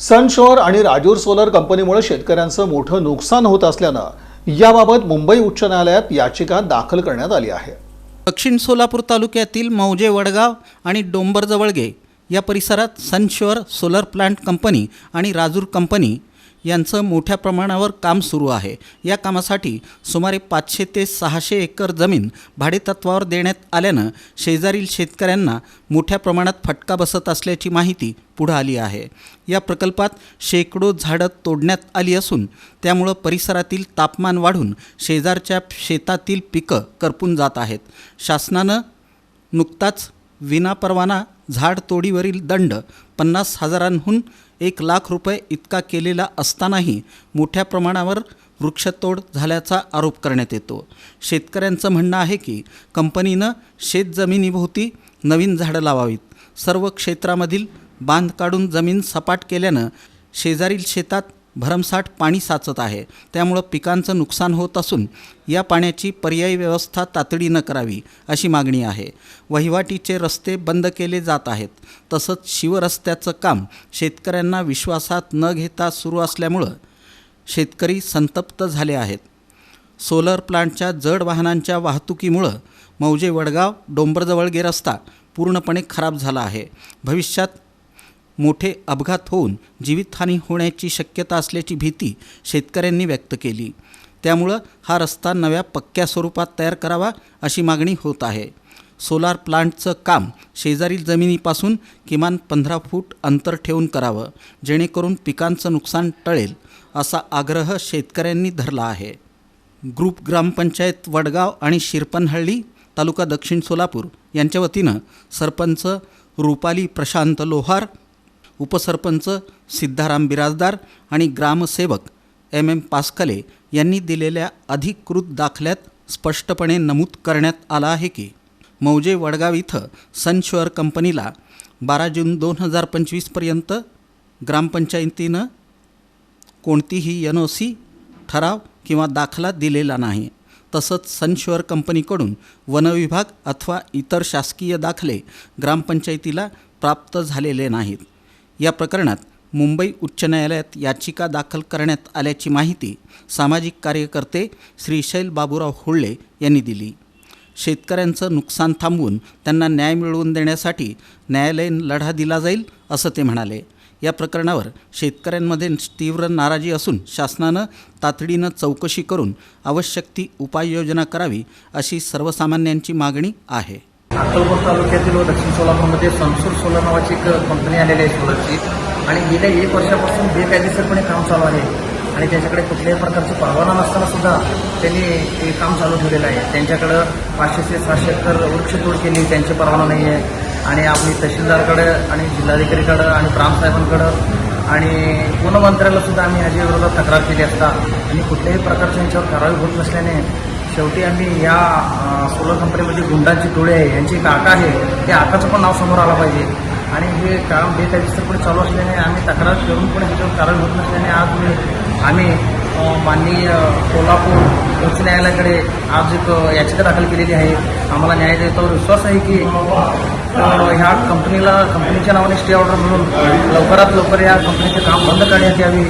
सनशोअर आणि राजूर सोलर कंपनीमुळे शेतकऱ्यांचं मोठं नुकसान होत असल्यानं याबाबत मुंबई उच्च न्यायालयात याचिका दाखल करण्यात आली आहे. दक्षिण सोलापूर तालुक्यातील मौजे वडगाव आणि डोंबरजवळगे या परिसरात सनशोअर सोलर प्लांट कंपनी आणि राजूर कंपनी यांचं मोठ्या प्रमाणावर काम सुरू आहे. या कामासाठी सुमारे पाचशे ते सहाशे एकर जमीन भाडेतत्वावर देण्यात आल्यानं शेजारील शेतकऱ्यांना मोठ्या प्रमाणात फटका बसत असल्याची माहिती पुढं आली आहे. या प्रकल्पात शेकडो झाडं तोडण्यात आली असून त्यामुळं परिसरातील तापमान वाढून शेजारच्या शेतातील पिकं करपून जात आहेत. शासनानं नुकताच विनापरवाना झाडतोडीवरील दंड पन्नास हजारांहून एक लाख रुपये इतका केलेला असतानाही मोठ्या प्रमाणावर वृक्षतोड झाल्याचा आरोप करण्यात येतो. शेतकऱ्यांचं म्हणणं आहे की कंपनीनं शेतजमिनीभोवती नवीन झाडं लावावीत. सर्व क्षेत्रामधील बांध काढून जमीन सपाट केल्यानं शेजारील शेतात भरमसाठ पाणी साचत आहे. त्यामुळं पिकांचं नुकसान होत असून या पाण्याची पर्यायी व्यवस्था तातडीनं करावी अशी मागणी आहे. वहिवाटीचे रस्ते बंद केले जात आहेत. तसंच शिवरस्त्याचं काम शेतकऱ्यांना विश्वासात न घेता सुरू असल्यामुळं शेतकरी संतप्त झाले आहेत. सोलर प्लांटच्या जड वाहनांच्या वाहतुकीमुळं मौजे वडगाव डोंबरजवळगे रस्ता पूर्णपणे खराब झाला आहे. भविष्यात मोठे अपघात होऊन जीवितहानी होण्याची शक्यता असल्याची भीती शेतकऱ्यांनी व्यक्त केली. त्यामुळं हा रस्ता नव्या पक्क्या स्वरूपात तयार करावा अशी मागणी होत आहे. सोलार प्लांटचं काम शेजारील जमिनीपासून किमान पंधरा फूट अंतर ठेवून करावं जेणेकरून पिकांचं नुकसान टळेल असा आग्रह शेतकऱ्यांनी धरला आहे. ग्रुप ग्रामपंचायत वडगाव आणि शिरपनहळ्ळी तालुका दक्षिण सोलापूर यांच्या वतीनं सरपंच रुपाली प्रशांत लोहार उपसरपंच सिद्धाराम बिराजदार आणि ग्रामसेवक एम. एम. पासकले यांनी दिलेल्या अधिकृत दाखल्यात स्पष्टपणे नमूद करण्यात आलं आहे की मौजे वडगाव इथं सनशुअर कंपनीला बारा जून दोन हजार पंचवीसपर्यंत ग्रामपंचायतीनं कोणतीही एन ओ सी ठराव किंवा दाखला दिलेला नाही. तसंच सनशुअर कंपनीकडून वनविभाग अथवा इतर शासकीय दाखले ग्रामपंचायतीला प्राप्त झालेले नाहीत. या प्रकरणात मुंबई उच्च न्यायालयात याचिका दाखल करण्यात आल्याची माहिती सामाजिक कार्यकर्ते श्रीशैल बाबूराव होळ्ळे यांनी दिली. शेतकऱ्यांचं नुकसान थांबवून त्यांना न्याय मिळवून देण्यासाठी न्यायालयीन लढा दिला जाईल असं ते म्हणाले. या प्रकरणावर शेतकऱ्यांमध्ये तीव्र नाराजी असून शासनानं तातडीनं चौकशी करून आवश्यक ती उपाययोजना करावी अशी सर्वसामान्यांची मागणी आहे. अक्कलकोट तालुक्यातील व दक्षिण सोलापूरमध्ये संसूर सोलर नावाची एक कंपनी आलेली आहे सोलरची. आणि गेल्या एक वर्षापासून बेकायदेशीरपणे काम चालू आहे. आणि त्याच्याकडे कुठल्याही प्रकारचा परवाना नसताना सुद्धा त्यांनी हे काम चालू ठेवलेलं आहे. त्यांच्याकडं पाचशे ते सहाशे एकर वृक्षतोड केली त्यांचे परवाना नाही आहे. आणि आपली तहसीलदारकडं आणि जिल्हाधिकारीकडं आणि ग्रामसाहेबांकडं आणि वनमंत्र्याला सुद्धा आम्ही ह्याच्या विरोधात तक्रार केली असता. आणि कुठल्याही प्रकारच्या यांच्यावर कारवाई होत नसल्याने शेवटी आम्ही या सोलर कंपनीमध्ये गुंडांची टोळी आहे यांची एक आका आहे त्या आकाचं पण नाव समोर आलं पाहिजे. आणि हे काम बेकायदेशीरपणे चालू असल्याने आम्ही तक्रार करून पण ह्याच्यावर कारण होत नसल्याने आज मी आम्ही माननीय कोल्हापूर उच्च न्यायालयाकडे आज एक याचिका दाखल केलेली आहे. आम्हाला न्याय देतावर विश्वास आहे की ह्या कंपनीला कंपनीच्या नावाने स्टे ऑर्डर म्हणून लवकरात लवकर या कंपनीचे काम बंद करण्यात यावी.